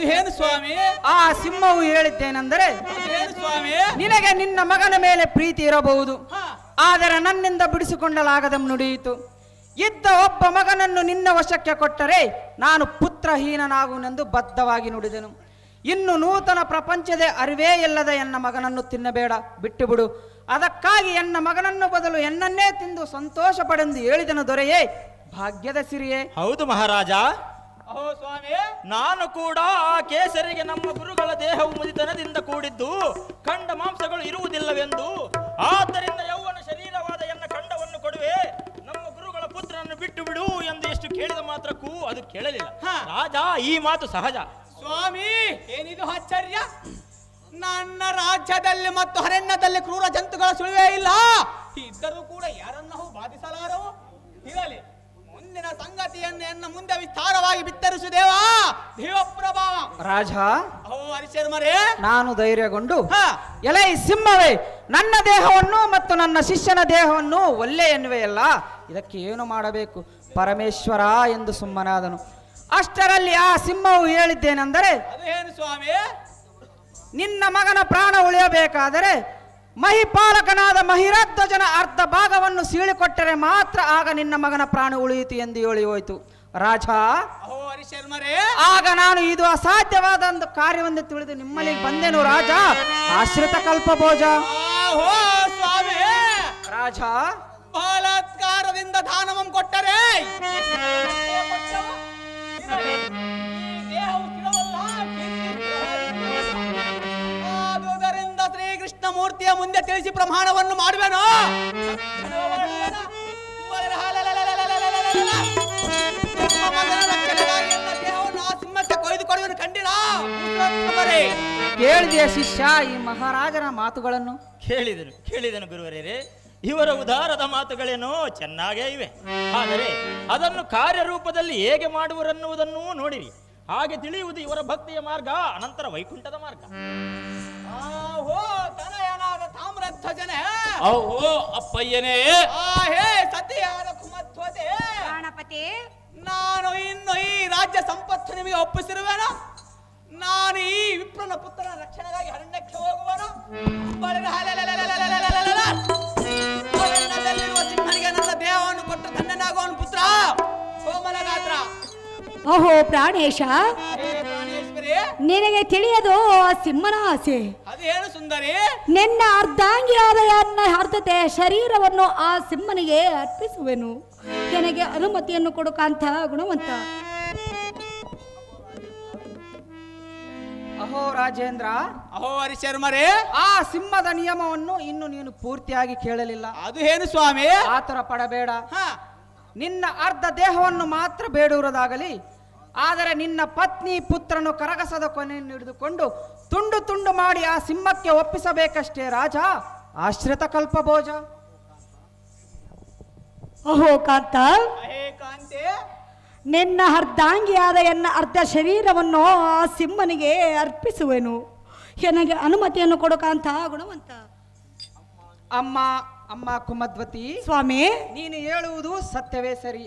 ಅದು ಏನು ಸ್ವಾಮಿ. ಆ ಸಿಂಹವು ಹೇಳಿದ್ದೇನೆಂದರೆ ಸ್ವಾಮಿ. ನಿನಗೆ ನಿನ್ನ ಮಗನ ಮೇಲೆ ಪ್ರೀತಿ ಇರಬಹುದು. ಆದರೆ ನನ್ನಿಂದ ಬಿಡಿಸಿಕೊಂಡಲಾಗದ ನುಡಿಯಿತು. ಇದ್ದ ಒಬ್ಬ ಮಗನನ್ನು ನಿನ್ನ ವಶಕ್ಕೆ ಕೊಟ್ಟರೆ ನಾನು ಪುತ್ರಹೀನನಾಗುವನೆಂದು ಬದ್ಧವಾಗಿ ನುಡಿದೆನು. ಇನ್ನು ನೂತನ ಪ್ರಪಂಚದ ಅರಿವೇ ಇಲ್ಲದ ಎನ್ನ ಮಗನನ್ನು ತಿನ್ನಬೇಡ ಬಿಟ್ಟು ಬಿಡು ಅದಕ್ಕಾಗಿ ಎನ್ನ ಮಗನನ್ನು ಬದಲು ಎನ್ನನ್ನೇ ತಿಂದು ಸಂತೋಷ ಪಡೆಂದು ಹೇಳಿದನು ದೊರೆಯೇ ಭಾಗ್ಯದ ಸಿರಿಯೇ. ಹೌದು ಮಹಾರಾಜ. ನಾನು ಕೂಡ ಆ ಕೇಸರಿಗೆ ನಮ್ಮ ಗುರುಗಳ ದೇಹವು ಮುದಿತನದಿಂದ ಕೂಡಿದ್ದು ಖಂಡ ಮಾಂಸಗಳು ಇರುವುದಿಲ್ಲವೆಂದು. ಆದ್ದರಿಂದ ಯೌವನ ಶರೀರವಾದ ಎನ್ನ ಖಂಡವನ್ನು ಕೊಡುವೆ ನಮ್ಮ ಗುರುಗಳ ಪುತ್ರನನ್ನು ಬಿಟ್ಟು ಬಿಡು ಎಂದು ಎಷ್ಟು ಕೇಳಿದ ಮಾತ್ರಕ್ಕೂ ಅದು ಕೇಳಲಿಲ್ಲ. ರಾಜ ಈ ಮಾತು ಸಹಜ. ಸ್ವಾಮಿ. ಏನಿದು ಆಶ್ಚರ್ಯ? ನನ್ನ ರಾಜ್ಯದಲ್ಲಿ ಮತ್ತು ಹರಣ್ಯದಲ್ಲಿ ಕ್ರೂರ ಜಂತುಗಳ ಸುಳಿವೇ ಇಲ್ಲ. ಇದ್ದರೂ ಕೂಡ ಯಾರನ್ನೂ ಬಾಧಿಸಲಾರವು? ಇರಲಿ. ಸಂಗತಿಯನ್ನು ಎನ್ನ ಮುಂದೆ ವಿಸ್ತಾರವಾಗಿ ಬಿತ್ತರಿಸು ದೇವಾ. ದೇವಪ್ರಭಾವ. ರಾಜ ಓ ಹರಿಶರ್ಮರೇ ನಾನು ಧೈರ್ಯಗೊಂಡು ಎಲೈ ಸಿಂಹವೇ ನನ್ನ ದೇಹವನ್ನು ಮತ್ತು ನನ್ನ ಶಿಷ್ಯನ ದೇಹವನ್ನು ಒಲ್ಲೆ ಎನ್ನುವೆಯಲ್ಲ ಇದಕ್ಕೆ ಏನು ಮಾಡಬೇಕು? ಪರಮೇಶ್ವರ ಎಂದು ಸುಮ್ಮನಾದನು. ಅಷ್ಟರಲ್ಲಿ ಆ ಸಿಂಹವು ಹೇಳಿದ್ದೇನೆಂದರೆ ಸ್ವಾಮಿ? ನಿನ್ನ ಮಗನ ಪ್ರಾಣ ಉಳಿಯಬೇಕಾದರೆ ಮಹಿಪಾಲಕನಾದ ಮಹಿರಧ್ವಜನ ಅರ್ಧ ಭಾಗವನ್ನು ಸೀಳಿಕೊಟ್ಟರೆ ಮಾತ್ರ ಆಗ ನಿನ್ನ ಮಗನ ಪ್ರಾಣ ಉಳಿಯಿತು ಎಂದು ಹೇಳಿ ಹೋಯಿತು ರಾಜ ಆಗ ನಾನು ಇದು ಅಸಾಧ್ಯವಾದ ಒಂದು ಕಾರ್ಯವೆಂದು ತಿಳಿದು ನಿಮ್ಮಲ್ಲಿ ಬಂದೇನು ರಾಜ ಆಶ್ರಿತ ಕಲ್ಪ ಭೋಜ ಸ್ವಾಮಿ ರಾಜ ಬಲಾತ್ಕಾರದಿಂದ ದಾನವಂ ಕೊಟ್ಟರೆ ಆದುದರಿಂದ ಮೂರ್ತಿಯ ಮುಂದೆ ತಿಳಿಸಿ ಪ್ರಮಾಣವನ್ನು ಮಾಡುವೆನು? ನಿಮ್ಮ ಮಗನ ರಕ್ಷಣೆಗಾಗಿ ನನ್ನ ದೇಹವನ್ನು ಆ ಸಿಂಹಕ್ಕೆ ಕೊಯ್ದು ಕೊಡುವೆನು ಕಂಡಿರಾ ಪುರುಷೋತ್ತಮರೇ. ಕೇಳಿದೆಯ ಶಿಷ್ಯ ಈ ಮಹಾರಾಜನ ಮಾತುಗಳನ್ನು. ಕೇಳಿದನು ಕೇಳಿದನು ಗುರುವರೇ ಇವರ ಉದಾರದ ಮಾತುಗಳೇನೋ ಚೆನ್ನಾಗೇ ಇವೆ. ಆದರೆ ಅದನ್ನು ಕಾರ್ಯರೂಪದಲ್ಲಿ ಹೇಗೆ ಮಾಡುವರನ್ನುವುದನ್ನು ನೋಡಿರಿ. ಹಾಗೆ ತಿಳಿಯುವುದು ಇವರ ಭಕ್ತಿಯ ಮಾರ್ಗ ಅನಂತರ ವೈಕುಂಠದ ಮಾರ್ಗ. ಕುಮತ್ವಜನ ಅಹೋ ಅಪ್ಪಯ್ಯನೇ. ಆ ಹೇ ಸತಿಯಾರ ಕುಮತ್ವಜೆ ಪ್ರಾಣಪತಿ. ನಾನು ಇನ್ನು ಈ ರಾಜ್ಯ ಸಂಪತ್ತು ನಿಮಗೆ ಒಪ್ಪಿಸಿರುವೆನು? ನಾನು ಈ ವಿಪ್ರನ ಪುತ್ರನ ರಕ್ಷಣೆಗಾಗಿ ಅರಣ್ಯಕ್ಕೆ ಹೋಗುವನು? ಸಿಂಹನಿಗೆ ನನ್ನ ದೇಹವನ್ನು ಕೊಟ್ಟು ಧನ್ಯನಾಗುವನು ಪುತ್ರ. ಸೋಮನ ಗಾತ್ರ ಓಹೋ ಪ್ರಾಣೇಶ. ನಿನಗೆ ತಿಳಿಯದು ಆ ಸಿಂಹನ ಆಸೆ ಅದೇನು ಸುಂದರಿ? ನಿನ್ನ ಅರ್ಧಾಂಗಿಯಾದ ಅರ್ಧತೆ ಶರೀರವನ್ನು ಆ ಸಿಂಹನಿಗೆ ಅರ್ಪಿಸುವೆನು. ನನಗೆ ಅನುಮತಿಯನ್ನು ಕೊಡುಕಂತ ಗುಣವಂತ. ಅಹೋ ರಾಜೇಂದ್ರ. ಅಹೋ ಹರಿಶರ್ಮರೇ. ಆ ಸಿಂಹದ ನಿಯಮವನ್ನು ಇನ್ನು ನೀನು ಪೂರ್ತಿಯಾಗಿ ಕೇಳಲಿಲ್ಲ. ಅದು ಏನು ಸ್ವಾಮಿ? ಆತರ ಪಡಬೇಡ. ಹಾ. ನಿನ್ನ ಅರ್ಧ ದೇಹವನ್ನು ಮಾತ್ರ ಬೇಡುವುದಾಗಲಿ ಆದರೆ ನಿನ್ನ ಪತ್ನಿ ಪುತ್ರನು ಕರಗಸದ ಕೊನೆಯನ್ನು ಹಿಡಿದುಕೊಂಡು ತುಂಡು ತುಂಡು ಮಾಡಿ ಆ ಸಿಂಹಕ್ಕೆ ಒಪ್ಪಿಸಬೇಕಷ್ಟೇ ರಾಜ? ಆಶ್ರಿತ ಕಲ್ಪಭೋಜ ಅಹೋ ಕಾಂತ ಹೇ ಕಾಂತೆ. ನಿನ್ನ ಅರ್ಧಾಂಗಿಯಾದ ಎನ್ನ ಅರ್ಧ ಶರೀರವನ್ನು ಆ ಸಿಂಹನಿಗೆ ಅರ್ಪಿಸುವೆನು. ನನಗೆ ಅನುಮತಿಯನ್ನು ಕೊಡುಕಂತ ಗುಣವಂತ. ಅಮ್ಮ ಅಮ್ಮ ಕುಮದ್ವತಿ ಸ್ವಾಮಿ. ನೀನು ಹೇಳುವುದು ಸತ್ಯವೇ ಸರಿ.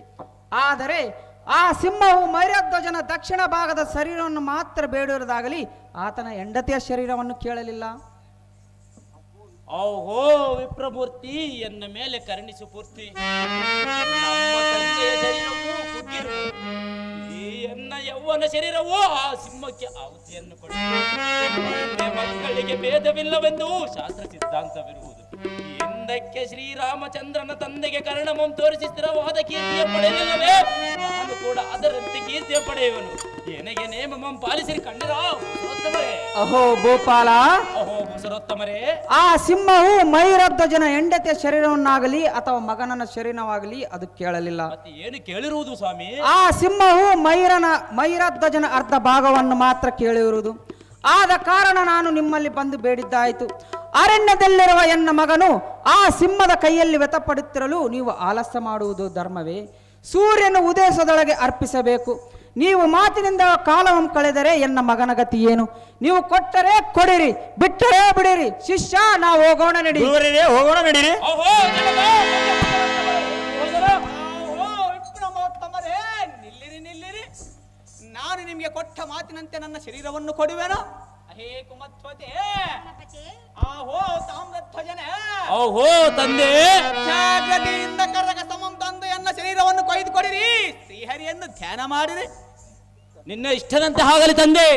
ಆದರೆ ಆ ಸಿಂಹವು ಮೈರಧ್ವಜನ ದಕ್ಷಿಣ ಭಾಗದ ಶರೀರವನ್ನು ಮಾತ್ರ ಬೇಡಿರೋದಾಗಲಿ, ಆತನ ಹೆಂಡತಿಯ ಶರೀರವನ್ನು ಕೇಳಲಿಲ್ಲ. ಓಹೋ, ವಿಪ್ರಮೂರ್ತಿ, ಎನ್ನ ಮೇಲೆ ಕರುಣಿಸು ಪೂರ್ತಿ. ಎನ್ನ ಯೌವನ ಶರೀರವೋ ಆ ಸಿಂಹಕ್ಕೆ ಆಹುತಿಯನ್ನು ಕೊಡು ಮಕ್ಕಳಿಗೆ ಭೇದವಿಲ್ಲವೆಂದು ಶಾಸ್ತ್ರ ಸಿದ್ಧಾಂತವಿರುವುದು. ಎಂದಕ್ಕೆ ಶ್ರೀರಾಮಚಂದ್ರನ ತಂದೆಗೆ ಕರ್ಣಮಂ ತೋರಿಸಿ ಸ್ಥಿರವಾದ ಕೀರ್ತಿಯ ಪಡೆಯಲಿಲ್ಲವೇ ಅದು ಕೂಡ ಅದರಂತೆ ಕೀರ್ತಿಯ ಪಡೆಯುವನು. ಎನಗೆ ನೇಮಮಂ ಪಾಲಿಸಿರಿ ಕಂಡಿರಾ ಅಹೋ ಗೋಪಾಲ. ಅಹೋ ಪುರುಷೋತ್ತಮರೇ ಆ ಸಿಂಹವು ಮೈರಧ್ವಜನ ಹೆಂಡತಿಯ ಶರೀರವನ್ನಾಗಲಿ ಅಥವಾ ಮಗನನ ಶರೀರವಾಗಲಿ ಅದು ಕೇಳಲಿಲ್ಲ. ಏನು ಕೇಳಿರುವುದು ಸ್ವಾಮಿ? ಆ ಸಿಂಹವು ಮೈರನ ಜನ ಅರ್ಧ ಭಾಗವನ್ನು ಮಾತ್ರ ಕೇಳಿರುವುದು. ಆದ ಕಾರಣ ನಾನು ನಿಮ್ಮಲ್ಲಿ ಬಂದು ಬೇಡಿದ್ದಾಯಿತು. ಅರಣ್ಯದಲ್ಲಿರುವ ಎನ್ನ ಮಗನು ಆ ಸಿಂಹದ ಕೈಯಲ್ಲಿ ವ್ಯತಪಡುತ್ತಿರಲು ನೀವು ಆಲಸ್ಯ ಮಾಡುವುದು ಧರ್ಮವೇ. ಸೂರ್ಯನು ಉದಯಸದೊಳಗೆ ಅರ್ಪಿಸಬೇಕು. ನೀವು ಮಾತಿನಿಂದ ಕಾಲವನ್ನು ಕಳೆದರೆ ಎನ್ನ ಮಗನ ಗತಿ ಏನು? ನೀವು ಕೊಟ್ಟರೆ ಕೊಡಿರಿ ಬಿಟ್ಟರೆ ಬಿಡಿರಿ. ಶಿಷ್ಯ ನಾವು ಹೋಗೋಣ ನಡಿ. ಗುರುವರೇರೆ ಹೋಗೋಣ ನಡೀರಿ. ನಿಮಗೆ ಕೊಟ್ಟ ಮಾತಿನಂತೆ ನನ್ನ ಶರೀರವನ್ನು ಕೊಡುವೆನು? ಅಹೇ ಕುಮಧ್ವತೆ ಆಹೋ ತಾಮ್ರಧ್ವಜನೆ. ಓಹೋ ತಂದೆ. ಜಾಗ್ರತೆಯಿಂದ ಕರಗ ಸಮಂ ತಂದು ಎನ್ನ ಶರೀರವನ್ನು ಕೊಯ್ದು ಕೊಡಿರಿ ಶ್ರೀಹರಿಯನ್ನು ಧ್ಯಾನ ಮಾಡಿರಿ. ನಿನ್ನ ಇಷ್ಟದಂತೆ ಆಗಲಿ ತಂದೆ.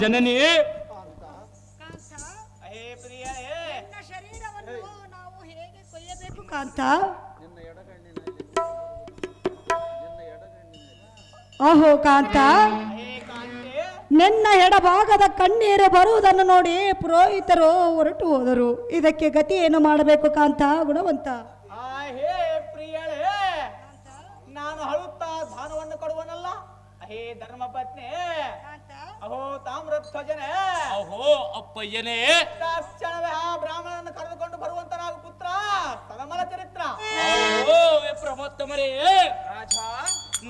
ಜನನಿ. ಅಹೋ ಪ್ರಿಯರೇ ಶರೀರವನ್ನು ನಾವು ಹೇಗೆ ಕೊಯ್ಯಬೇಕು ಕಾಂತ? ಓಹೋ ಕಾಂತ. ಅಹೇ ಕಾಂತೆ. ನಿನ್ನ ಎಡಭಾಗದ ಕಣ್ಣೀರು ಬರುವುದನ್ನು ನೋಡಿ ಪುರೋಹಿತರು ಹೊರಟು ಹೋದರು. ಇದಕ್ಕೆ ಗತಿ ಏನು ಮಾಡಬೇಕು ಕಾಂತ? ಗುಣವಂತ. ಅಹೋ ತಾಮ್ರಧ್ವಜನೇ ಓಹೋ ಅಪ್ಪಯ್ಯನೇ. ತಕ್ಷಣವೇ ಆ ಬ್ರಾಹ್ಮಣನನ್ನು ಕರೆದುಕೊಂಡು ಬರುವಂತ ನಾವು ಪುತ್ರ ಸದಮಲ ಚರಿತ್ರ. ಓಹೋ ವಿಪ್ರಮೋತ್ತಮರೇ ರಾಜ.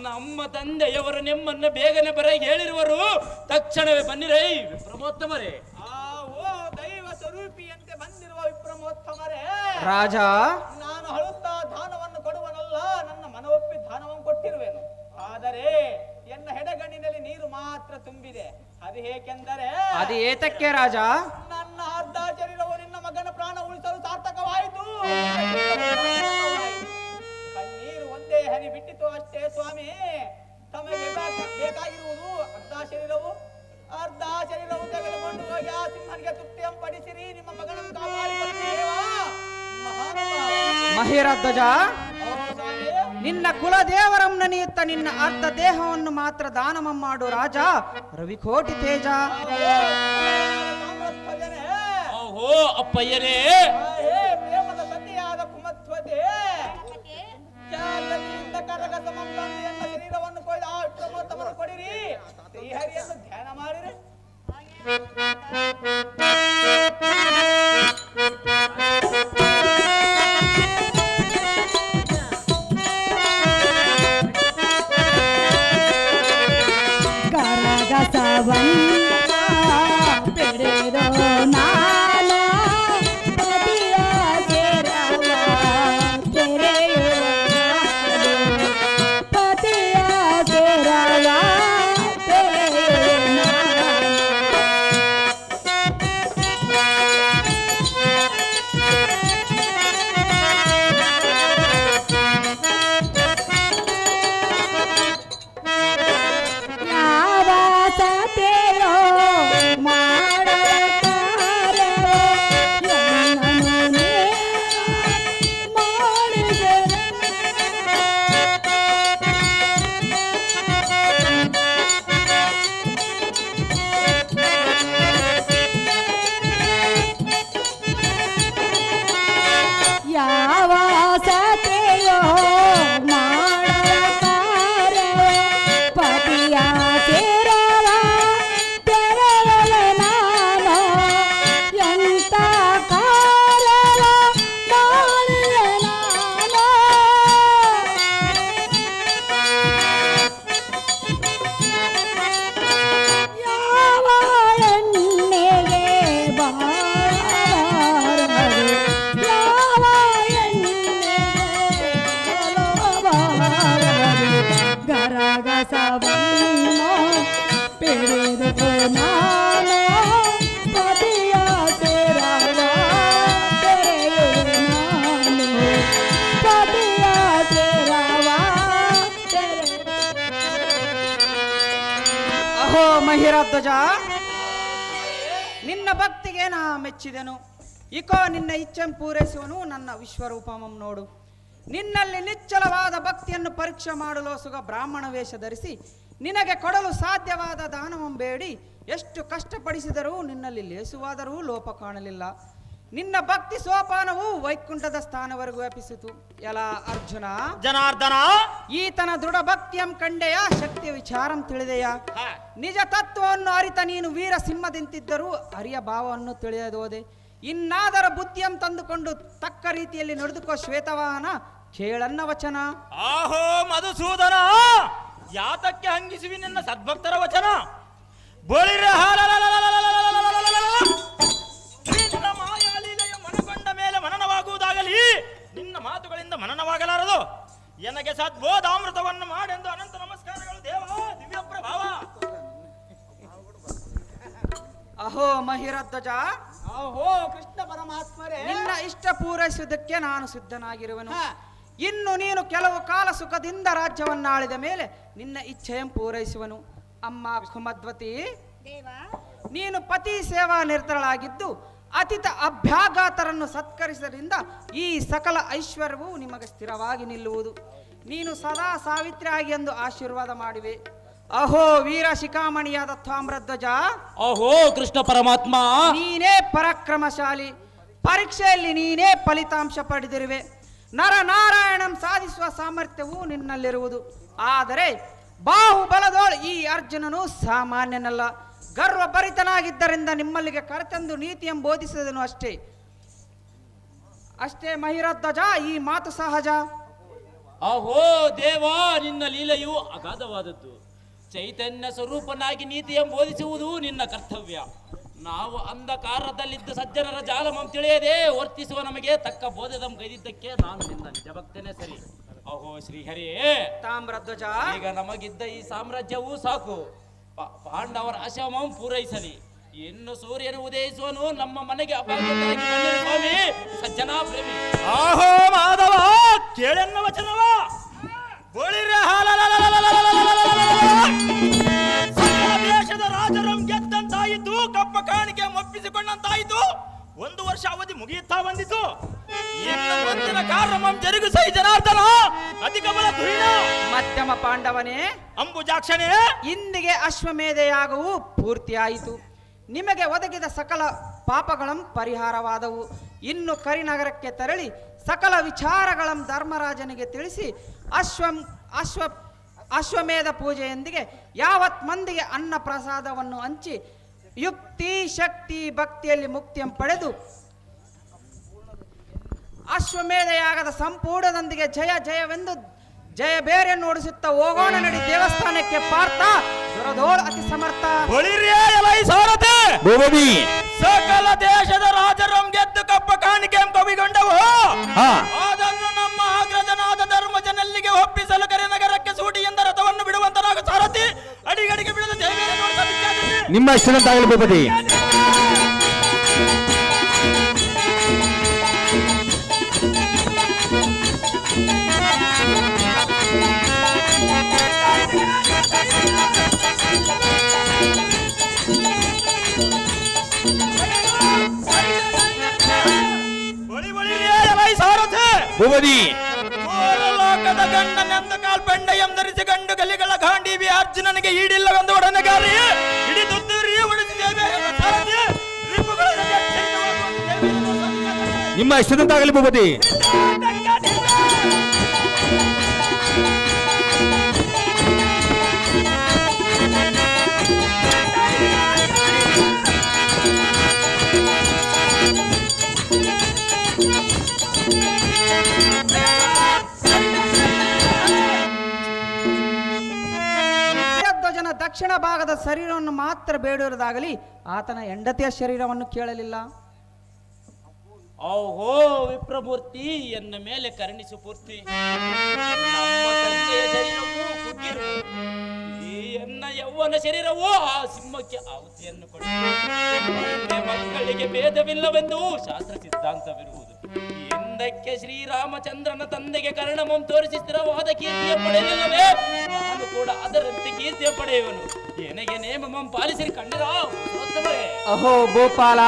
ನಮ್ಮ ತಂದೆಯವರು ನಿಮ್ಮನ್ನ ಬೇಗನೆ ಬರ ಹೇಳಿರುವರು. ತಕ್ಷಣವೇ ಬನ್ನಿರೈ ವಿಪ್ರಮೋತ್ತಮರೇ. ಆ ಓ ದೈವ ಸ್ವರೂಪಿಯಂತೆ ಬಂದಿರುವ ವಿಪ್ರಮೋತ್ತಮರೇ. ರಾಜ. ನಾನು ಹಳುತ್ತಾ ದಾನವನ್ನು ಕೊಡುವನಲ್ಲ ನನ್ನ ಮನವೊಪ್ಪಿ ದಾನವನ್ನು ಕೊಟ್ಟಿರುವೆನು. ಆದರೆ ಎನ್ನ ಹೆಡಗಣ್ಣಿನಲ್ಲಿ ನೀರು ಮಾತ್ರ ತುಂಬಿದೆ. ಅದು ಹೇಗೆಂದರೆ ಅದು ಏತಕ್ಕೆ ರಾಜ? ನನ್ನ ಅರ್ಧ ಶರೀರವು ನಿನ್ನ ಮಗನ ಪ್ರಾಣ ಉಳಿಸಲು ಸಾರ್ಥಕವಾಯಿತು. ಕಣ್ಣೀರು ಒಂದೇ ಹರಿ ಬಿಟ್ಟಿತು ಅಷ್ಟೇ ಸ್ವಾಮಿ. ತಮಗೆ ಬೇಕಾಗಿರುವುದು ಅರ್ಧ ಶರೀರವು. ಅರ್ಧ ಶರೀರವು ತೆಗೆದುಕೊಂಡು ಹೋಗಿ ಆ ಸಿಂಹನಿಗೆ ತೃಪ್ತಿಯಂ ಪಡಿಸಿರಿ ನಿಮ್ಮ ಮಗನನ್ನು ಕಾಪಾಡಿ. ಮಹಿರಧ್ವಜ ನಿನ್ನ ಕುಲದೇವರಂ ನನಿಯುತ್ತ ನಿನ್ನ ಅರ್ಧ ದೇಹವನ್ನು ಮಾತ್ರ ದಾನಮ ಮಾಡು ರಾಜ. ರವಿಕೋಟಿ ತೇಜ ಕಾಮಧ್ವಜನೇ ಓಹೋ ಅಪ್ಪಯ್ಯನೇ ಮಹಿರಧ್ವಜ ನಿನ್ನ ಭಕ್ತಿಗೆ ನಾ ಮೆಚ್ಚಿದೆನು. ಇಕೋ, ನಿನ್ನ ಇಚ್ಛೆಂ ಪೂರೈಸುವನು ನನ್ನ ವಿಶ್ವರೂಪಮಂ ನೋಡು. ನಿನ್ನಲ್ಲಿ ನಿಚ್ಚಲವಾದ ಭಕ್ತಿಯನ್ನು ಪರೀಕ್ಷೆ ಮಾಡಲು ಸುಗ ಬ್ರಾಹ್ಮಣ ವೇಷ ಧರಿಸಿ ನಿನಗೆ ಕೊಡಲು ಸಾಧ್ಯವಾದ ದಾನವಂ ಬೇಡಿ ಎಷ್ಟು ಕಷ್ಟಪಡಿಸಿದರೂ ನಿನ್ನಲ್ಲಿ ಲೇಸುವಾದರೂ ಲೋಪ ಕಾಣಲಿಲ್ಲ. ನಿನ್ನ ಭಕ್ತಿ ಸೋಪಾನವು ವೈಕುಂಠದ ಸ್ಥಾನವರೆಗೂ ವ್ಯಾಪಿಸಿತು. ಎಲ ಅರ್ಜುನ. ಜನಾರ್ದನ. ಈತನ ದೃಢ ಭಕ್ತಿಯಂ ಕಂಡೆಯ ಶಕ್ತಿಯ ವಿಚಾರಂ ತಿಳಿದೆಯ. ನಿಜ ತತ್ವವನ್ನು ಅರಿತ ನೀನು ವೀರ ಸಿಂಹದಿಂತಿದ್ದರೂ ಅರಿಯ ಭಾವವನ್ನು ತಿಳಿಯದೋದೆ. ಇನ್ನಾದರ ಬುದ್ಧಿಯಂ ತಂದುಕೊಂಡು ತಕ್ಕ ರೀತಿಯಲ್ಲಿ ನಡೆದುಕೋ ಶ್ವೇತವಾಹನ ಕೇಳನ್ನ ವಚನ. ಆಹೋ ಮಧುಸೂದನ. ಯಾತಕ್ಕೆ ಹಂಗಿಸುವಿ ನಿನ್ನ ಸದ್ಭಕ್ತರ ವಚನ? ಬೋಳಿರ ಮನನವಾಗಲಾರದು. ಎನಗೆ ಸದ್ಬೋಧಾಮೃತವನ್ನು ಮಾಡೆಂದು ಅನಂತ ನಮಸ್ಕಾರಗಳು ದೇವ ದಿವ್ಯ ಪ್ರಭಾವ. ಅಹೋ ಮಹಿರಧ್ವಜ. ಅಹೋ ಕೃಷ್ಣ ಪರಮಾತ್ಮರೇ. ನಿನ್ನ ಇಷ್ಟ ಪೂರೈಸುವುದಕ್ಕೆ ನಾನು ಸಿದ್ಧನಾಗಿರುವನು. ಇನ್ನು ನೀನು ಕೆಲವು ಕಾಲ ಸುಖದಿಂದ ರಾಜ್ಯವನ್ನಾಳಿದ ಮೇಲೆ ನಿನ್ನ ಇಚ್ಛೆಯಂ ಪೂರೈಸುವನು. ಅಮ್ಮ ಕುಮದ್ವತಿ ನೀನು ಪತಿ ಸೇವಾ ನಿರತಳಾಗಿದ್ದು ಅತಿತ ಅಭ್ಯಾಘಾತರನ್ನು ಸತ್ಕರಿಸಿದರಿಂದ ಈ ಸಕಲ ಐಶ್ವರ್ಯವು ನಿಮಗೆ ಸ್ಥಿರವಾಗಿ ನಿಲ್ಲುವುದು. ನೀನು ಸದಾ ಸಾವಿತ್ರಿಯಾಗಿ ಎಂದು ಆಶೀರ್ವಾದ ಮಾಡಿವೆ. ಅಹೋ ವೀರ ಶಿಖಾಮಣಿಯಾದ ತ್ವಾಮ್ರಧ್ವಜ. ಅಹೋ ಕೃಷ್ಣ ಪರಮಾತ್ಮ. ನೀನೇ ಪರಾಕ್ರಮಶಾಲಿ. ಪರೀಕ್ಷೆಯಲ್ಲಿ ನೀನೇ ಫಲಿತಾಂಶ ಪಡೆದಿರುವೆ. ನರನಾರಾಯಣಂ ಸಾಧಿಸುವ ಸಾಮರ್ಥ್ಯವು ನಿನ್ನಲ್ಲಿರುವುದು. ಆದರೆ ಬಾಹುಬಲದೋಳು ಈ ಅರ್ಜುನನು ಸಾಮಾನ್ಯನಲ್ಲ. ಗರ್ವಭರಿತನಾಗಿದ್ದರಿಂದ ನಿಮ್ಮಲ್ಲಿಗೆ ಕರೆತಂದು ನೀತಿಯಂ ಬೋಧಿಸಿದನು ಅಷ್ಟೇ. ಅಷ್ಟೇ ಮಹಿರಧ್ವಜ ಈ ಮಾತು ಸಹಜ? ಅಹೋ ದೇವಾ ನಿನ್ನ ಲೀಲೆಯು ಅಗಾಧವಾದದ್ದು. ಚೈತನ್ಯ ಸ್ವರೂಪನಾಗಿ ನೀತಿಯನ್ನು ಬೋಧಿಸುವುದು ನಿನ್ನ ಕರ್ತವ್ಯ. ನಾವು ಅಂಧಕಾರದಲ್ಲಿದ್ದ ಸಜ್ಜನರ ಜಾಲಮಂ ತಿಳಿಯದೆ ವರ್ತಿಸುವ ನಮಗೆ ತಕ್ಕ ಬೋಧದಂ ಕೈದಿದ್ದಕ್ಕೆ ನಾನು ನಿನ್ನ ನಿಜ ಭಕ್ತನೇ ಸರಿ. ಅಹೋ ಶ್ರೀಹರಿ ತಾಮ್ರಧ್ವಜ ಈಗ ನಮಗಿದ್ದ ಈ ಸಾಮ್ರಾಜ್ಯವೂ ಸಾಕು. ಪಾಂಡವರ ಆಶ್ರಮಂ ಪೂರೈಸಲಿ. ಇನ್ನು ಸೂರ್ಯನು ಉದಯಿಸುವನು ನಮ್ಮ ಮನೆಗೆ ಸ್ವಾಮಿ, ಸಜ್ಜನಾ ಪ್ರೇಮಿ. ಆಹೋ ಮಾಧವ, ಕೇಳೆನ್ನ ವಚನವ. ಬೋಳಿರ ದೇಶದ ರಾಜರಂ ಗೆದ್ದಂತಾಯಿತು ಕಪ್ಪ ಕಾಣಿಕೆ ಒಪ್ಪಿಸಿಕೊಂಡಂತಾಯಿತು ಒಂದು ವರ್ಷ ಅವಧಿ ಮುಗಿಯುತ್ತಾ ಬಂದಿತು ಇನ್ನು ಮುಂದಿನ ಕಾರ್ಯಮಂ ಜರುಗು ಸೈ ಜನಾರ್ದನ. ಅಧಿಕ ಬಲ ಧುರಿಣ ಮಧ್ಯಮ ಪಾಂಡವನೇ. ಅಂಬುಜಾಕ್ಷಣೆ ಇಂದಿಗೆ ಅಶ್ವಮೇಧೆಯಾಗವು ಪೂರ್ತಿಯಾಯಿತು. ನಿಮಗೆ ಒದಗಿದ ಸಕಲ ಪಾಪಗಳಂ ಪರಿಹಾರವಾದವು. ಇನ್ನು ಕರಿನಗರಕ್ಕೆ ತೆರಳಿ ಸಕಲ ವಿಚಾರಗಳಂ ಧರ್ಮರಾಜನಿಗೆ ತಿಳಿಸಿ ಅಶ್ವಂ ಅಶ್ವ ಅಶ್ವಮೇಧ ಪೂಜೆಯೊಂದಿಗೆ ಯಾವತ್ ಮಂದಿಗೆ ಅನ್ನ ಪ್ರಸಾದವನ್ನು ಹಂಚಿ ಯುಕ್ತಿ ಶಕ್ತಿ ಭಕ್ತಿಯಲ್ಲಿ ಮುಕ್ತಿಯಂ ಪಡೆದು ಅಶ್ವಮೇಧಯಾಗದ ಸಂಪೂರ್ಣದೊಂದಿಗೆ ಜಯ ಜಯವೆಂದು ಜಯ ಬೇರೆ ನೋಡಿಸುತ್ತಾ ಹೋಗೋಣ ನಡಿ ದೇವಸ್ಥಾನಕ್ಕೆ ಪಾರ್ಥ ದುರದೋಳ್ ಅತಿ ಸಮರ್ಥ. ಸಕಲ ದೇಶದ ರಾಜರಂ ಗೆದ್ದು ಕಪ್ಪ ಕಾಣಿಕೆ ಕವಿಗೊಂಡವು ಹಾ. ಅದನ್ನು ನಮ್ಮ ಅಗ್ರಜನಾದ ಧರ್ಮಜನಲ್ಲಿಗೆ ಒಪ್ಪಿಸಲು ಕರೆನಗರಕ್ಕೆ ಸೂಟಿ ಎಂದ ರಥವನ್ನು ಬಿಡುವಂತನಾಗ ಸಾರಥಿ ಅಡಿಗಡಿಗೆ ನೋಡಿದ ನಿಮ್ಮ ಇಷ್ಟದಂತಾಗಲಿ ಭೂಪತಿ. ಮೂರು ಲೋಕದ ಗಂಡನೆಂದು ಕಾಲ್ಪಂಡ ಎಂದರಿಸಿ ಗಂಡು ಗಲಿಗಳ ಗಾಂಡೀವಿ ಅರ್ಜುನನಿಗೆ ಈಡಿಲ್ಲವೆಂದು ಒಡನೆಗಾರಿ ಇಡೀ ದುದ್ದೂರಿ ಸನ್ನಿಧಾನ ನಿಮ್ಮ ಇಷ್ಟದಂತಾಗಲಿ ಭೂಪತಿ ದಕ್ಷಿಣ ಭಾಗದ ಶರೀರವನ್ನು ಮಾತ್ರ ಬೇಡಿರೋದಾಗಲಿ, ಆತನ ಹೆಂಡತಿಯ ಶರೀರವನ್ನು ಕೇಳಲಿಲ್ಲ. ಓಹೋ, ವಿಪ್ರಮೂರ್ತಿ, ಎನ್ನ ಮೇಲೆ ಕರುಣಿಸು ಪೂರ್ತಿ. ಎನ್ನ ಯೌವನ ಶರೀರವು ಆ ಸಿಂಹಕ್ಕೆ ಆಹುತಿಯನ್ನು ಕೊಡು ಮಕ್ಕಳಿಗೆ ಭೇದವಿಲ್ಲವೆಂದು ಶಾಸ್ತ್ರ ಸಿದ್ಧಾಂತವಿರುವುದು. ಎಂದ ಮುಂದಕ್ಕೆ ಶ್ರೀರಾಮಚಂದ್ರನ ತಂದೆಗೆ ಕರ್ಣಮಂ ತೋರಿಸಿ ಸ್ಥಿರವಾದ ಕೀರ್ತಿಯ ಪಡೆಯಲಿಲ್ಲವೇ ನಾನು ಕೂಡ ಅದರಂತೆ ಕೀರ್ತಿಯ ಪಡೆಯುವನು. ಏನಗೆ ನೇಮಮಂ ಪಾಲಿಸಿರಿ ಪುರುಷೋತ್ತಮರೇ ಅಹೋ ಗೋಪಾಲ.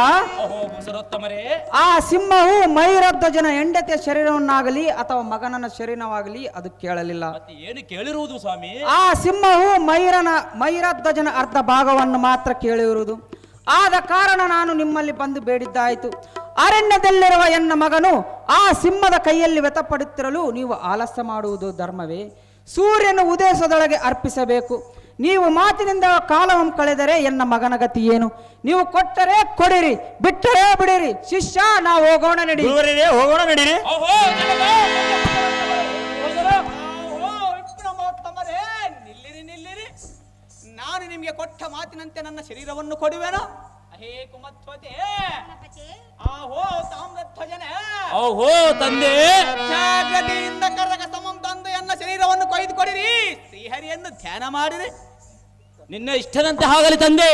ಅಹೋ ಮುಸರೋತ್ತಮರೇ ಆ ಸಿಂಹವು ಮೈರಧ್ವಜನ ಹೆಂಡತಿಯ ಶರೀರವನ್ನಾಗಲಿ ಅಥವಾ ಮಗನನ ಶರೀರವಾಗಲಿ ಅದು ಕೇಳಲಿಲ್ಲ. ಏನು ಕೇಳಿರುವುದು ಸ್ವಾಮಿ? ಆ ಸಿಂಹವು ಮೈರನ ಮೈರಧ್ವಜನ ಅರ್ಧ ಭಾಗವನ್ನು ಮಾತ್ರ ಕೇಳಿರುವುದು. ಆದ ಕಾರಣ ನಾನು ನಿಮ್ಮಲ್ಲಿ ಬಂದು ಬೇಡಿದ್ದಾಯಿತು. ಅರಣ್ಯದಲ್ಲಿರುವ ಎನ್ನ ಮಗನು ಆ ಸಿಂಹದ ಕೈಯಲ್ಲಿ ವ್ಯತಪಡುತ್ತಿರಲು ನೀವು ಆಲಸ್ಯ ಮಾಡುವುದು ಧರ್ಮವೇ. ಸೂರ್ಯನು ಉದಯಿಸದೊಳಗೆ ಅರ್ಪಿಸಬೇಕು. ನೀವು ಮಾತಿನಿಂದ ಕಾಲವನ್ನು ಕಳೆದರೆ ಎನ್ನ ಮಗನ ಗತಿ ಏನು? ನೀವು ಕೊಟ್ಟರೆ ಕೊಡಿರಿ ಬಿಟ್ಟರೆ ಬಿಡಿರಿ. ಶಿಷ್ಯ ನಾವು ಹೋಗೋಣ ನಡಿ. ಹೋಗೋಣ ನಡೀರಿ ನಿಲ್ಲಿರಿ ನಿಲ್ಲಿರಿ. ನಾನು ನಿಮಗೆ ಕೊಟ್ಟ ಮಾತಿನಂತೆ ನನ್ನ ಶರೀರವನ್ನು ಕೊಡುವೆನೋ? ಅಹೇ ಕುಮತ್ವತೆ ಆಹೋ ತಾಮ್ರಧ್ವಜನೆ ಅಹೋ ತಂದೆ. ಜಾಗ್ರತೆಯಿಂದ ಕರಗ ಸಮಂ ತಂದು ಎನ್ನ ಶರೀರವನ್ನು ಕೊಯ್ದು ಕೊಡಿರಿ ಶ್ರೀಹರಿಯನ್ನು ಧ್ಯಾನ ಮಾಡಿರಿ. ನಿನ್ನ ಇಷ್ಟದಂತೆ ಆಗಲಿ ತಂದೆ.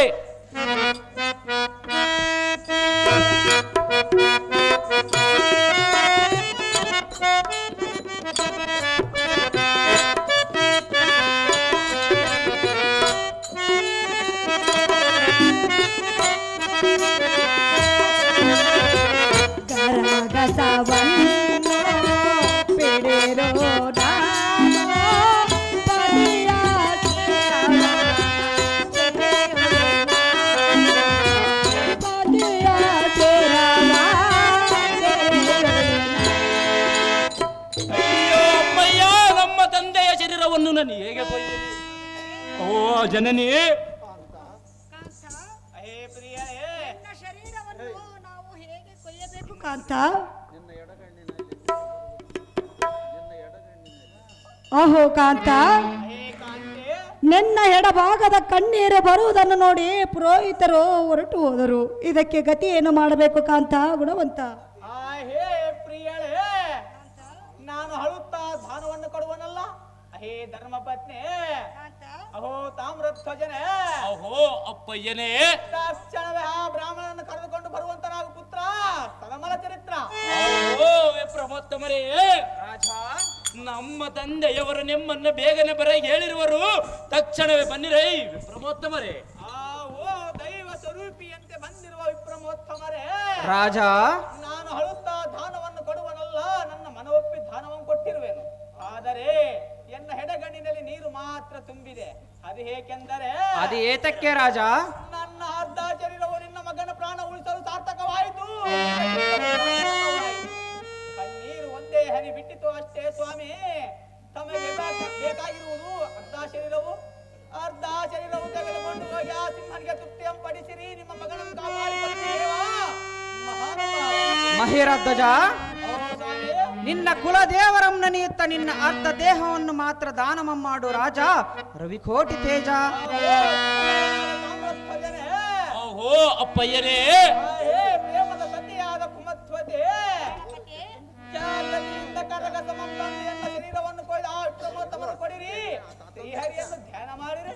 ಗರಗಸವನ್ನು ಓ ಜನನಿ ಅಹೇ ಪ್ರಿಯರೇ ಶರೀರವನ್ನು ನಾವು ಹೇಗೆ ಕೊಯ್ಯಬೇಕು ಕಾಂತ? ಓಹೋ ಕಾಂತ. ನಿನ್ನ ಎಡಭಾಗದ ಕಣ್ಣೀರು ಬರುವುದನ್ನು ನೋಡಿ ಪುರೋಹಿತರು ಹೊರಟು ಹೋದರು. ಇದಕ್ಕೆ ಗತಿ ಏನು ಮಾಡಬೇಕು ಕಾಂತ ಗುಣವಂತ? ನಾನು ಹಳುತ್ತಾ ಧಾನವನ್ನು ಕೊಡುವನಲ್ಲ? ಅಹೇ ಧರ್ಮಪತ್ನಿ. ಅಹೋ ತಾಮ್ರಧ್ವಜನೆ. ಅಹೋ ಅಪ್ಪಯ್ಯನೇ. ತಕ್ಷಣವೇ ಆ ಬ್ರಾಹ್ಮಣನನ್ನು ಕರೆದುಕೊಂಡು ಬರುವಂತನಾಗು ಪುತ್ರ ತಲಮಲ ಚರಿತ್ರ. ಅಹೋ ಪ್ರಮೋತ್ತಮರೇ. ರಾಜ. ನಮ್ಮ ತಂದೆಯವರು ನಿಮ್ಮನ್ನು ಬೇಗನೆ ಬರ ಹೇಳಿರುವರು. ತಕ್ಷಣವೇ ಬನ್ನಿರೈ ವಿಪ್ರಮೋತ್ತಮರೇ ಆ ಓ ದೈವ ಸ್ವರೂಪಿಯಂತೆ ಬಂದಿರುವ ವಿಪ್ರಮೋತ್ತಮರೇ. ರಾಜ. ಅದು ಏತಕ್ಕೆ ರಾಜ? ನನ್ನ ಅರ್ಧ ಶರೀರವು ನಿನ್ನ ಮಗನ ಪ್ರಾಣ ಉಳಿಸಲು ಸಾರ್ಥಕವಾಯಿತು. ಕಣ್ಣೀರು ಒಂದೇ ಹರಿ ಬಿಟ್ಟಿತು ಅಷ್ಟೇ ಸ್ವಾಮಿ. ತಮಗೆ ಬೇಕಾ- ಬೇಕಾಗಿರುವುದು ಅರ್ಧ ಶರೀರವು. ಅರ್ಧ ಶರೀರವು ತೆಗೆದುಕೊಂಡು ಹೋಗಿ ಆ ಸಿಂಹನಿಗೆ ತೃಪ್ತಿಯಂ ಪಡಿಸಿರಿ ನಿಮ್ಮ ಮಗನನ್ನು ಕಾಪಾಡಿಕೊಳ್ಳಿ. ಮಹಿರಧ್ವಜ ನಿನ್ನ ಕುಲದೇವರಂ ನೆನೆಯುತ್ತ ನಿನ್ನ ಅರ್ಧ ದೇಹವನ್ನು ಮಾತ್ರ ದಾನಮ ಮಾಡು ರಾಜ. ರವಿಕೋಟಿ ತೇಜ. ಓ ಅಹೋ ಅಪ್ಪಯ್ಯನೇ ಶರೀರವನ್ನು ಕೊಯ್ದು ಆ ತಮ್ಮ ಕೊಡಿರಿ. ಶ್ರೀಹರಿಯನ್ನು ಧ್ಯಾನ ಮಾಡಿರಿ.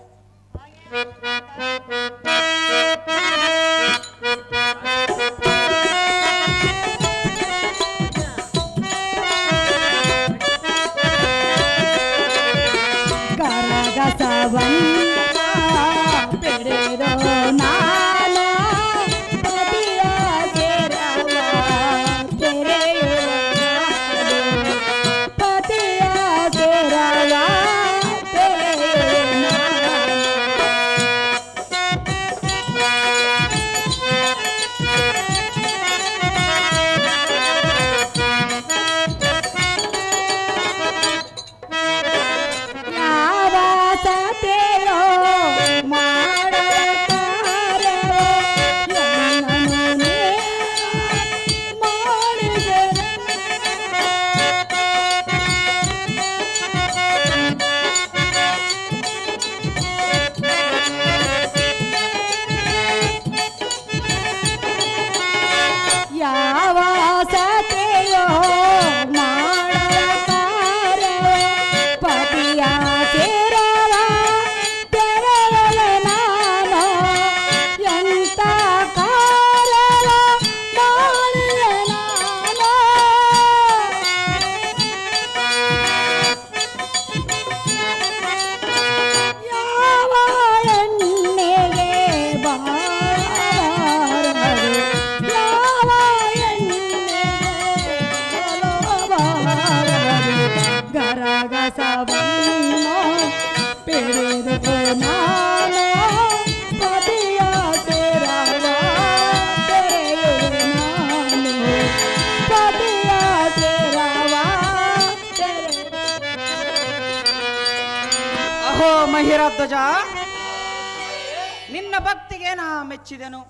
ಮೆಚ್ಚಿದೆನು.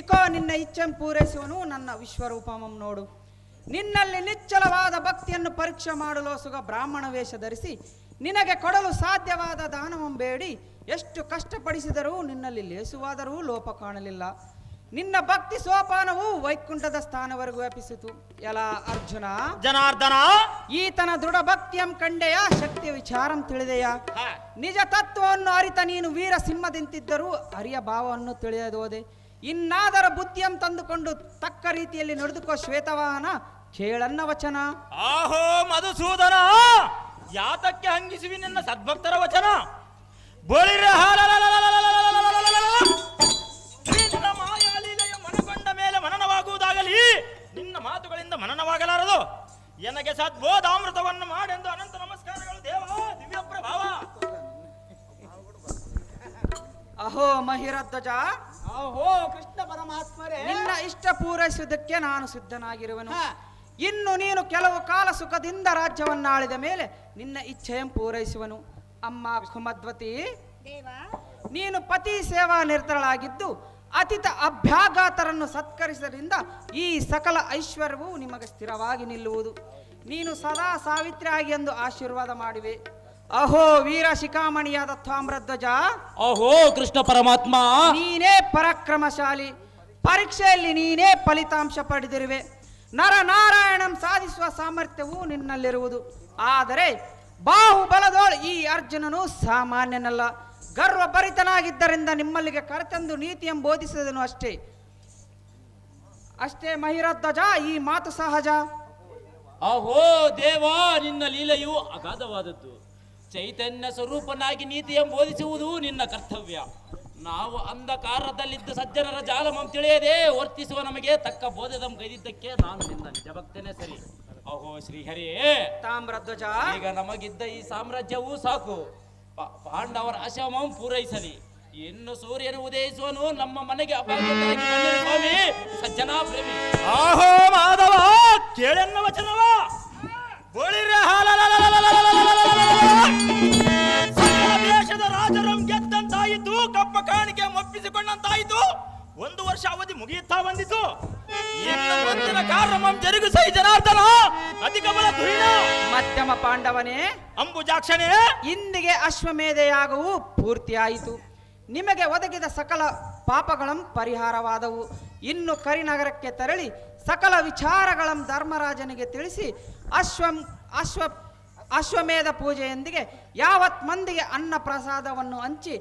ಇಕೋ, ನಿನ್ನ ಇಚ್ಛೆಂ ಪೂರೈಸುವನು ನನ್ನ ವಿಶ್ವರೂಪಮಂ ನೋಡು. ನಿನ್ನಲ್ಲಿ ನಿಚ್ಚಲವಾದ ಭಕ್ತಿಯನ್ನು ಪರೀಕ್ಷೆ ಮಾಡಲು ಸುಗ ಬ್ರಾಹ್ಮಣ ವೇಷ ಧರಿಸಿ, ನಿನಗೆ ಕೊಡಲು ಸಾಧ್ಯವಾದ ದಾನವಂ ಬೇಡಿ. ಎಷ್ಟು ಕಷ್ಟಪಡಿಸಿದರೂ ನಿನ್ನಲ್ಲಿ ಲೇಸುವಾದರೂ ಲೋಪ ಕಾಣಲಿಲ್ಲ. ನಿನ್ನ ಭಕ್ತಿ ಸೋಪಾನವು ವೈಕುಂಠದ ಸ್ಥಾನವರೆಗೂ ವ್ಯಾಪಿಸಿತು. ಎಲ ಅರ್ಜುನ. ಜನಾರ್ದನ. ಈತನ ದೃಢ ಭಕ್ತಿಯಂ ಕಂಡೆಯ ಶಕ್ತಿಯ ವಿಚಾರಂ ತಿಳಿದೆಯ? ನಿಜ ತತ್ವವನ್ನು ಅರಿತ ನೀನು ವೀರ ಸಿಂಹದಿಂತಿದ್ದರೂ ಅರಿಯ ಭಾವವನ್ನು ತಿಳಿಯದೋದೆ ಇನ್ನಾದರ ಬುದ್ಧಿಯಂ ತಂದುಕೊಂಡು ತಕ್ಕ ರೀತಿಯಲ್ಲಿ ನಡೆದುಕೋ ಶ್ವೇತವಾಹನ ಕೇಳನ್ನ ವಚನ. ಆಹೋ ಮಧುಸೂದನ. ಯಾತಕ್ಕೆ ಹಂಗಿಸುವಿ ನಿನ್ನ ಸದ್ಭಕ್ತರ ವಚನ? ಬೋಳಿರ ಮಾತುಗಳಿಂದ ಮನನವಾಗಲಾರದು. ಎನಗೆ ಸದ್ಬೋಧಾಮೃತವನ್ನು ಮಾಡೆಂದು ಅನಂತ ನಮಸ್ಕಾರಗಳು ದೇವ ದಿವ್ಯ ಪ್ರಭಾವ. ಅಹೋ ಮಹಿರಧ್ವಜ ಅಹೋ ಕೃಷ್ಣ ಪರಮಾತ್ಮರೇ. ನಿನ್ನ ಇಷ್ಟ ಪೂರೈಸುವುದಕ್ಕೆ ನಾನು ಸಿದ್ಧನಾಗಿರುವನು. ಇನ್ನು ನೀನು ಕೆಲವು ಕಾಲ ಸುಖದಿಂದ ರಾಜ್ಯವನ್ನಾಳಿದ ಮೇಲೆ ನಿನ್ನ ಇಚ್ಛೆಯಂ ಪೂರೈಸುವನು? ಅಮ್ಮ ಕುಮದ್ವತಿ. ನೀನು ಪತಿ ಸೇವಾ ನಿರತಳಾಗಿದ್ದು ಅತಿತ ಅಭ್ಯಾಘಾತರನ್ನು ಸತ್ಕರಿಸಿದ್ರಿಂದ ಈ ಸಕಲ ಐಶ್ವರ್ಯವು ನಿಮಗೆ ಸ್ಥಿರವಾಗಿ ನಿಲ್ಲುವುದು. ನೀನು ಸದಾ ಸಾವಿತ್ರಿ ಆಗಿ ಎಂದು ಆಶೀರ್ವಾದ ಮಾಡಿವೆ. ಅಹೋ ವೀರ ಶಿಖಾಮಣಿಯಾದ ತ್ವಾಮ್ರಧ್ವಜ ಅಹೋ ಕೃಷ್ಣ ಪರಮಾತ್ಮ. ನೀನೇ ಪರಾಕ್ರಮಶಾಲಿ. ಪರೀಕ್ಷೆಯಲ್ಲಿ ನೀನೇ ಫಲಿತಾಂಶ ಪಡೆದಿರುವೆ. ನರ ನಾರಾಯಣಂ ಸಾಧಿಸುವ ಸಾಮರ್ಥ್ಯವು ನಿನ್ನಲ್ಲಿರುವುದು. ಆದರೆ ಬಾಹುಬಲದೋಳು ಈ ಅರ್ಜುನನು ಸಾಮಾನ್ಯನಲ್ಲ. ಗರ್ವಭರಿತನಾಗಿದ್ದರಿಂದ ನಿಮ್ಮಲ್ಲಿಗೆ ಕರೆತಂದು ನೀತಿಯನ್ನು ಬೋಧಿಸಿದನು ಅಷ್ಟೇ. ಅಷ್ಟೇ ಮಹಿರಧ್ವಜ ಈ ಮಾತು ಸಹಜ. ಅಹೋ ದೇವಾ ನಿನ್ನ ಲೀಲೆಯು ಅಗಾಧವಾದದ್ದು. ಚೈತನ್ಯ ಸ್ವರೂಪನಾಗಿ ನೀತಿಯನ್ನು ಬೋಧಿಸುವುದು ನಿನ್ನ ಕರ್ತವ್ಯ. ನಾವು ಅಂಧಕಾರದಲ್ಲಿದ್ದ ಸಜ್ಜನರ ಜಾಲಮಂ ತಿಳಿಯದೆ ವರ್ತಿಸುವ ನಮಗೆ ತಕ್ಕ ಬೋಧದಂ ಗೈದಿದ್ದಕ್ಕೆ ನಾನು ನಿನ್ನ ನಿಜ ಭಕ್ತನೇ ಸರಿ. ಅಹೋ ಶ್ರೀಹರಿ ತಾಮ್ರಧ್ವಜ ಈಗ ನಮಗಿದ್ದ ಈ ಸಾಮ್ರಾಜ್ಯವೂ ಸಾಕು. ಪಾಂಡವರ ಆಶ್ರಮಂ ಪೂರೈಸಲಿ ಇನ್ನು ಸೂರ್ಯನು ಉದಯಿಸುವನು ನಮ್ಮ ಮನೆಗೆ ಅಪಾಯಕಾರಿ ಸ್ವಾಮಿ ಸಜ್ಜನಾ ಪ್ರೇಮಿ ಆಹೋ ಮಾಧವ ಕೇಳೆನ್ನ ವಚನವ ದೇಶದ ರಾಜರಂ ಗೆದ್ದಂತಾಯಿತು ಕಪ್ಪ ಕಾಣಿಕೆ ಒಪ್ಪಿಸಿಕೊಂಡಂತಾಯಿತು ಒಂದು ವರ್ಷ ಅವಧಿ ಮುಗಿಯುತ್ತಾ ಬಂದಿತು ಇನ್ನು ಕಾರ್ಯಮಂ ಜರುಗು ಸೈ ಜನಾರ್ದನ? ಅಧಿಕ ಬಲ ಧುರಿಣ ಮಧ್ಯಮ ಪಾಂಡವನೇ ಅಂಬುಜಾಕ್ಷನೇ ಇಂದಿಗೆ ಅಶ್ವಮೇಧೆಯಾಗವು ಪೂರ್ತಿಯಾಯಿತು. ನಿಮಗೆ ಒದಗಿದ ಸಕಲ ಪಾಪಗಳಂ ಪರಿಹಾರವಾದವು. ಇನ್ನು ಕರಿನಗರಕ್ಕೆ ತೆರಳಿ ಸಕಲ ವಿಚಾರಗಳಂ ಧರ್ಮರಾಜನಿಗೆ ತಿಳಿಸಿ ಅಶ್ವಂ ಅಶ್ವ ಅಶ್ವಮೇಧ ಪೂಜೆಯೊಂದಿಗೆ ಯಾವತ್ ಮಂದಿಗೆ ಅನ್ನ ಪ್ರಸಾದವನ್ನು ಹಂಚಿ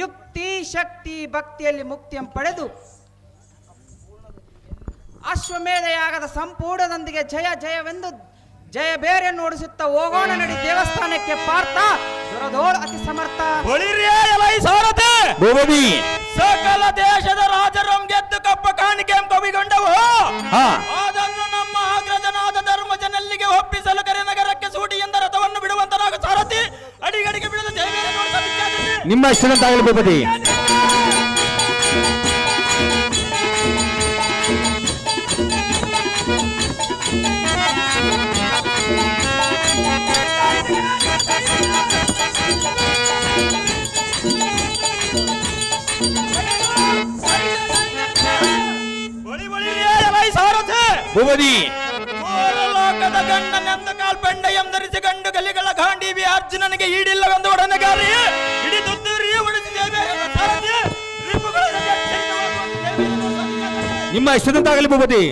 ಯುಕ್ತಿ ಶಕ್ತಿ ಭಕ್ತಿಯಲ್ಲಿ ಮುಕ್ತಿಯಂ ಪಡೆದು ಅಶ್ವಮೇಧಯಾಗದ ಸಂಪೂರ್ಣದೊಂದಿಗೆ ಜಯ ಜಯವೆಂದು ಜಯ ಬೇರೆ ನೋಡಿಸುತ್ತಾ ಹೋಗೋಣ ನಡಿ ದೇವಸ್ಥಾನಕ್ಕೆ ಪಾರ್ಥ ದುರದೋಳ ಅತಿ ಸಮರ್ಥ. ಸಕಲ ದೇಶದ ರಾಜರಂ ಗೆದ್ದು ಕಪ್ಪ ಕಾಣಿಕೆ ಕವಿಗೊಂಡವು ಹಾ. ಅದನ್ನು ನಮ್ಮ ಅಗ್ರಜನಾದ ಧರ್ಮಜನಲ್ಲಿಗೆ ಒಪ್ಪಿಸಲು ಕರೆನಗರಕ್ಕೆ ಸೂಟಿ ಎಂದ ರಥವನ್ನು ಬಿಡುವಂತನಾಗ ಸಾರಥಿ ಅಡಿಗಡಿಗೆ ಬಿಡದ ಜಯ ನಿಮ್ಮ ಭೂಪತಿ? ಭೂಪತಿ ಲೋಕದ ಗಂಡನೆಂದ ಕಾಲ್ಪೆಂಡ ಎಂದರಿಸಿ ಗಂಡು ಗಲಿಗಳ ಗಾಂಡೀವಿ ಅರ್ಜುನನಿಗೆ ಈಡಿಲ್ಲವೆಂದು ಒಡನೆಗಾರಿ ಇಡೀ ತುತ್ತೂರಿ ಉಳಿಸಿ ಜಯವೇರನ ರಿಪುಗಳ ಜಯವಾಗುವಂತೆ ಜಯವೇರನ ಸಾಧಿಸಿದ ನಿಮ್ಮ ಇಷ್ಟದಂತಾಗಲಿ ಭೂಪತಿ